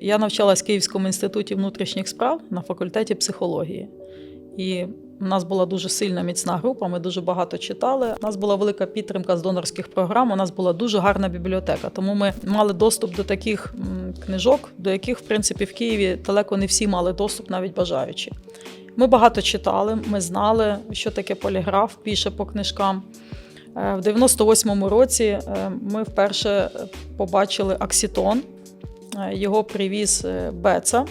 Я навчалась в Київському інституті внутрішніх справ на факультеті психології. І у нас була дуже сильна міцна група, ми дуже багато читали. У нас була велика підтримка з донорських програм. У нас була дуже гарна бібліотека. Тому ми мали доступ до таких книжок, до яких, в принципі, в Києві далеко не всі мали доступ, навіть бажаючі. Ми багато читали, ми знали, що таке поліграф, піше по книжкам. Е, В 98-му році е, ми вперше побачили Аксітон. Е, Його привіз е, Беца.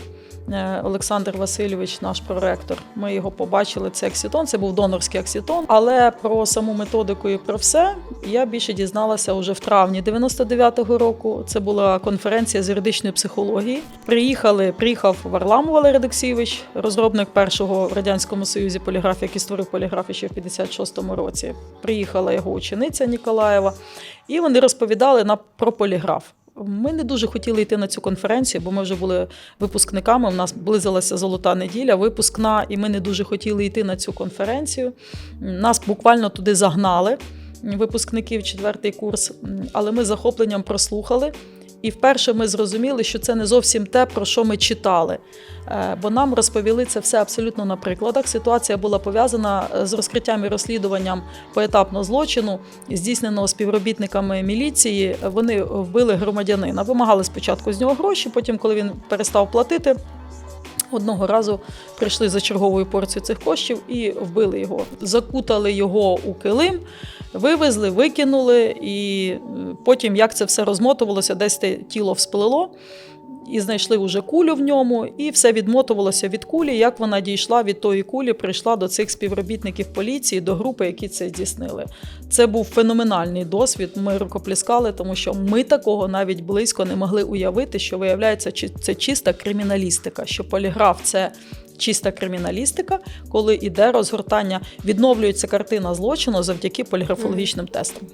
Е, Олександр Васильович, наш проректор. Ми його побачили. Це аксітон, це був донорський аксітон. Але про саму методику і про все я більше дізналася вже в травні 99-го року. Це була конференція з юридичної психології. Приїхали, приїхав Варлам Валерій Олексійович, розробник першого в радянському союзі поліграф, який створив поліграф ще в 56-му році. Приїхала його учениця Ніколаєва, і вони розповідали на про поліграф. Ми не дуже хотіли йти на цю конференцію, бо ми вже були випускниками. У нас близилася золота неділя, випускна, і ми не дуже хотіли йти на цю конференцію. Нас буквально туди загнали, випускників четвертий курс, але ми захопленням прослухали. І вперше ми зрозуміли, що це не зовсім те, про що ми читали. Е, Бо нам розповіли це все абсолютно на прикладах. Ситуація була пов'язана е, з розкриттям і розслідуванням поетапного злочину, здійсненого співробітниками міліції. Вони вбили громадянина. Вимагали спочатку з нього гроші, потім, коли він перестав платити. Одного разу прийшли за черговою порцією цих коштів і вбили його. Закутали його у килим, вивезли, викинули, і е, потім, як це все розмотувалося, десь те тіло всплило, і знайшли вже кулю в ньому, і все відмотувалося від кулі. Як вона дійшла від тої кулі, прийшла до цих співробітників поліції, до групи, які це здійснили. Це був феноменальний досвід. Ми рукоплескали, тому що ми такого навіть близько не могли уявити, що виявляється, це чиста криміналістика, що поліграф це. Чиста криміналістика, коли іде розгортання, відновлюється картина злочину завдяки поліграфологічним тестам.